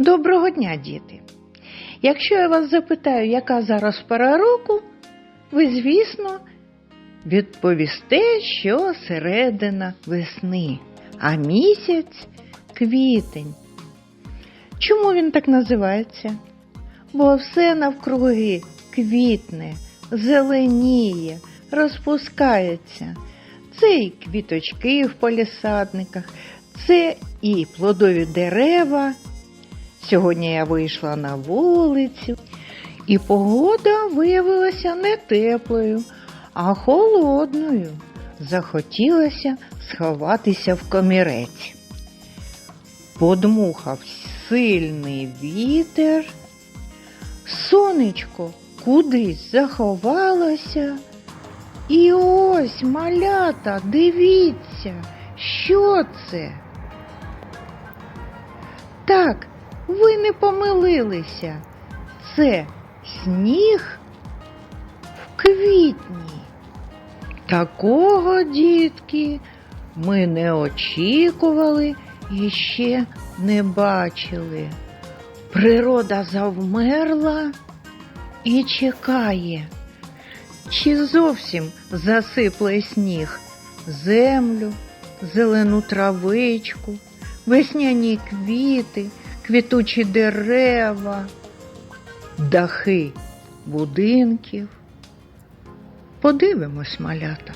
Доброго дня, діти! Якщо я вас запитаю, яка зараз пора року, ви, звісно, відповісте, що середина весни, а місяць квітень. Чому він так називається? Бо все навкруги квітне, зеленіє, розпускається. Це і квіточки в полісадниках, це і плодові дерева. Сьогодні я вийшла на вулицю, і погода виявилася не теплою, а холодною. Захотілося сховатися в комірець. Подмухав сильний вітер. Сонечко кудись заховалося. І ось, малята, дивіться, що це? Так, ви не помилилися. Це сніг в квітні. Такого, дітки, ми не очікували і ще не бачили. Природа завмерла і чекає, чи зовсім засипле сніг землю, зелену травичку, весняні квіти, квітучі дерева, дахи будинків. Подивимось, малята.